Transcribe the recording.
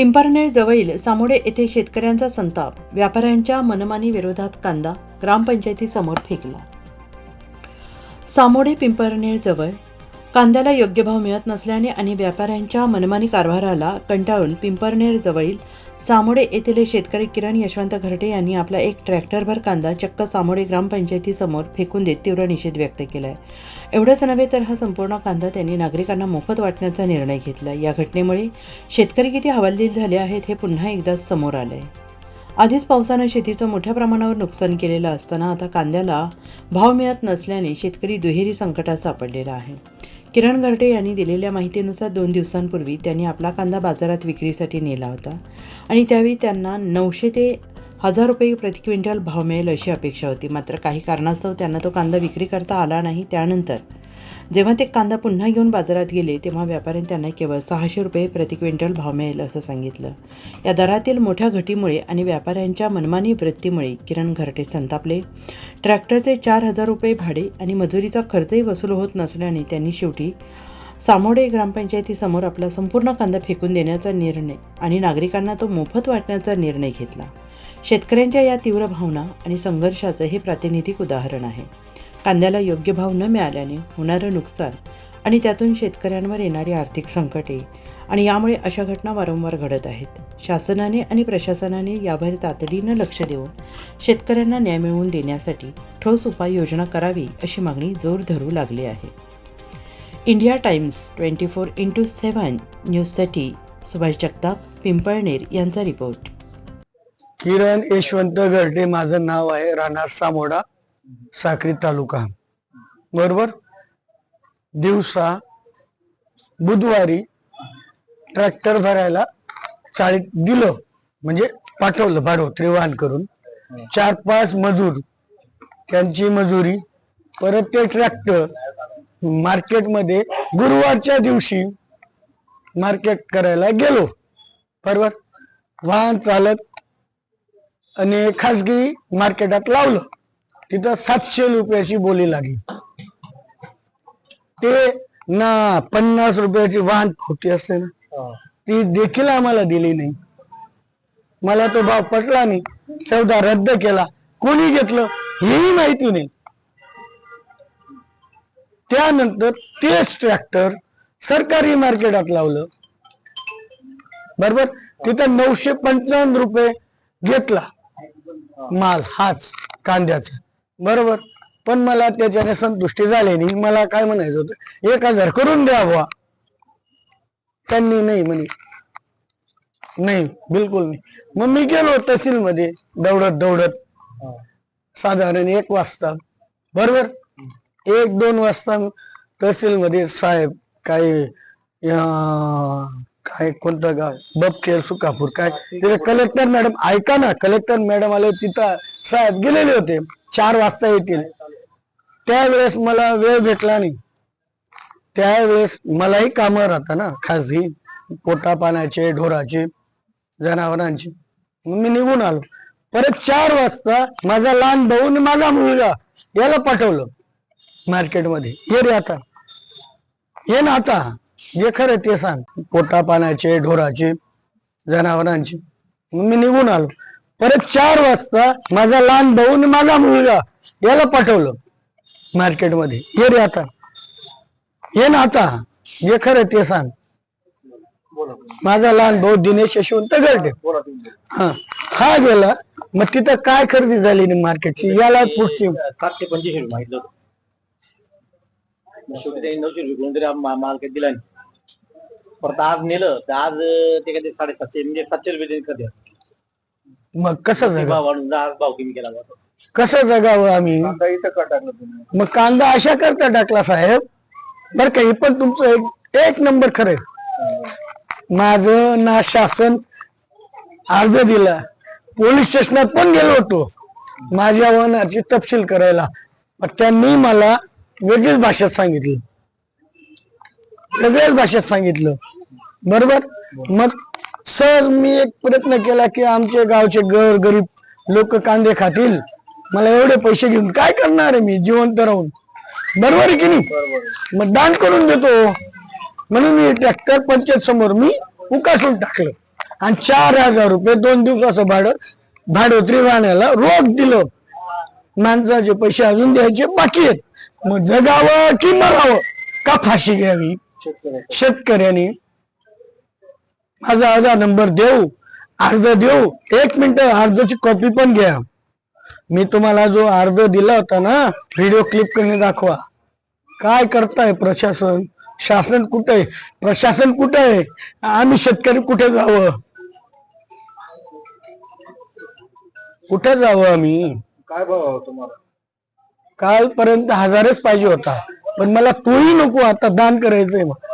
पिंपरनेर जवळील सामोडे येथे शेतकऱ्यांचा संताप. व्यापाऱ्यांच्या मनमानी विरोधात कांदा ग्रामपंचायतीसमोर फेकला. सामोडे पिंपरनेर जवळ कांद्याला योग्य भाव मिळत नसल्याने आणि व्यापाऱ्यांच्या मनमानी कारभाराला कंटाळून पिंपरनेर जवळील सामोडे येथील शेतकरी किरण यशवंत घरटे यांनी आपला एक ट्रॅक्टरभर कांदा चक्क सामोडे ग्रामपंचायतीसमोर फेकून देत तीव्र निषेध व्यक्त केला आहे एवढंच नव्हे तर हा संपूर्ण कांदा त्यांनी नागरिकांना मोफत वाटण्याचा निर्णय घेतला. या घटनेमुळे शेतकरी किती हवालदिल झाले आहेत हे पुन्हा एकदा समोर आलं आहे आधीच पावसानं शेतीचं मोठ्या प्रमाणावर नुकसान केलेलं असताना आता कांद्याला भाव मिळत नसल्याने शेतकरी दुहेरी संकटात सापडलेला आहे. किरण घरटे यांनी दिलेल्या माहितीनुसार दोन दिवसांपूर्वी त्यांनी आपला कांदा बाजारात विक्रीसाठी नेला होता. आणि त्यावेळी त्यांना नऊशे ते हजार रुपये प्रति क्विंटल भाव मिळेल अशी अपेक्षा होती. मात्र काही कारणास्तव त्यांना तो कांदा विक्री करता आला नाही. त्यानंतर जेव्हा ते कांदा पुन्हा घेऊन बाजारात गेले तेव्हा व्यापाऱ्यांनी त्यांना केवळ सहाशे रुपये प्रति क्विंटल भाव मिळेल असं सांगितलं. या दरातील मोठ्या घटीमुळे आणि व्यापाऱ्यांच्या मनमानी वृत्तीमुळे किरण घरटे संतापले. ट्रॅक्टरचे चार हजार रुपये भाडे आणि मजुरीचा खर्चही वसूल होत नसल्याने त्यांनी शेवटी सामोडे ग्रामपंचायतीसमोर आपला संपूर्ण कांदा फेकून देण्याचा निर्णय आणि नागरिकांना तो मोफत वाटण्याचा निर्णय घेतला. शेतकऱ्यांच्या या तीव्र भावना आणि संघर्षाचं हे प्रातिनिधिक उदाहरण आहे. कांद्याला योग्य भाव न मिळाल्याने होणारं नुकसान आणि त्यातून शेतकऱ्यांवर येणारी आर्थिक संकटे आणि यामुळे अशा घटना वारंवार घडत आहेत. शासनाने आणि प्रशासनाने यावर तातडीनं लक्ष देऊन शेतकऱ्यांना न्याय मिळवून देण्यासाठी ठोस उपाययोजना करावी अशी मागणी जोर धरू लागली आहे. India Times twenty four into seven न्यूजसाठी सुभाष जगताप पिंपळनेर यांचा रिपोर्ट. किरण यशवंत घरटे माझं नाव आहे राहणार सामोडा. साक्री तालुका. बरोबर? दिवसा बुधवारी ट्रॅक्टर भरायला चाळीत दिलं. म्हणजे पाठवलं भाडोत्री वाहन करून. चार पाच मजूर त्यांची मजुरी परत ते ट्रॅक्टर मार्केटमध्ये गुरुवारच्या दिवशी मार्केट करायला गेलो. बरोबर वाहन चालत आणि खासगी मार्केटात लावलं. तिथं सातशे रुपयाची बोली लागली. ते ना पन्नास रुपयाची वाहन खोटी असते ना ती देखील आम्हाला दिली नाही. मला तो भाव पटला नाही. सौदा रद्द केला. कोणी घेतलं हेही माहिती नाही. त्यानंतर तेच ट्रॅक्टर सरकारी मार्केटात लावलं. बरोबर? तिथं नऊशे पंचावन्न रुपये घेतला. माल हाच कांद्याचा. बरोबर. पण मला त्याच्याने संतुष्टी झाली नाही मला काय म्हणायचं होतं एक हजार करून द्या बुवा. त्यांनी नाही म्हणे. नाही बिलकुल नाही. मग मी गेलो तहसील मध्ये दौडत. दौडत साधारण एक वाजता. बरोबर? एक दोन वाजता तहसील मध्ये साहेब काय काय कोणतं गाव? बपखेल सुकापूर काय? तिथे कलेक्टर मॅडम ऐका ना कलेक्टर मॅडम आले तिथं साहेब गेलेले होते. चार वाजता येतील. त्यावेळेस मला वेळ भेटला नाही. त्यावेळेस मलाही कामं राहतात ना खासगी पोटा पाण्याचे ढोराचे जनावरांचे. मग मी निघून आलो. परत चार वाजता माझा लहान भाऊ आणि माझा मुलगा याला पाठवलं मार्केटमध्ये. ये रे आता. ये ना आता. जे खरं ते सांग. पोटा पाण्याचे ढोराचे जनावरांचे. मग मी निघून आलो. परत चार वाजता माझा लहान भाऊ आणि माझा मुलगा याला पाठवलं मार्केटमध्ये ये रे आता. ये ना आता. जे खरं ते सांग. माझा लहान भाऊ दिनेश यशवंत गर्डे हा. हा गेला. मग तिथं काय खरेदी झाली नाही मार्केटची याला पुढची. सातशे पंचवीस रुपये होतं. मग शेवटी त्यांनी नऊशे रुपये करून तरी मार्केट दिला नाही. परत आज नेलं. तर आज ते काय साडेसातशे म्हणजे सातशे रुपये त्यांनी करते मग कसं जगा भाव वाढून आज भाव कमी केला जातो? कसं जगावं आम्ही? इथं का टाकलं तुम्ही? मग कांदा अशा करता टाकला साहेब. बर का हे पण तुमचं एक एक नंबर खरंय माझं ना शासन अर्ज दिला. पोलीस स्टेशनात पण गेलो होतो. माझ्या वनाची तपशील करायला. त्यांनी मला वेगळीच भाषेत सांगितलं. वेगळ्याच भाषेत सांगितलं. बरोबर? मग सर मी एक प्रयत्न केला की आमचे गावचे गर गरीब लोक कांदे खातील. मला एवढे पैसे घेऊन काय करणार आहे मी जिवंत राहून? बरोबर आहे की नाही? मग दान करून देतो. म्हणून मी ट्रॅक्टर पंचायत समोर मी उकासून टाकलं. आणि चार हजार रुपये दोन दिवसाचं भाडं भाडोत्री राहण्याला रोख दिलं. माणसाचे पैसे अजून द्यायचे बाकी आहेत. मग जगावं की मरावं? का फाशी घ्यावी? शेतकऱ्यांनी माझा आधार नंबर देऊ? अर्ज देऊ? एक मिनिट अर्जाची कॉपी पण घ्या. मी तुम्हाला जो अर्ज दिला होता ना व्हिडिओ क्लिप करणे दाखवा. काय करताय प्रशासन? शासन कुठे? आहे प्रशासन कुठे? आहे आम्ही शेतकरी कुठे जावं? कुठे जावं आम्ही? काय भाव तुम्हाला? कालपर्यंत हजारच पाहिजे होता. पण मला तोही नको आता दान करायचंय. मग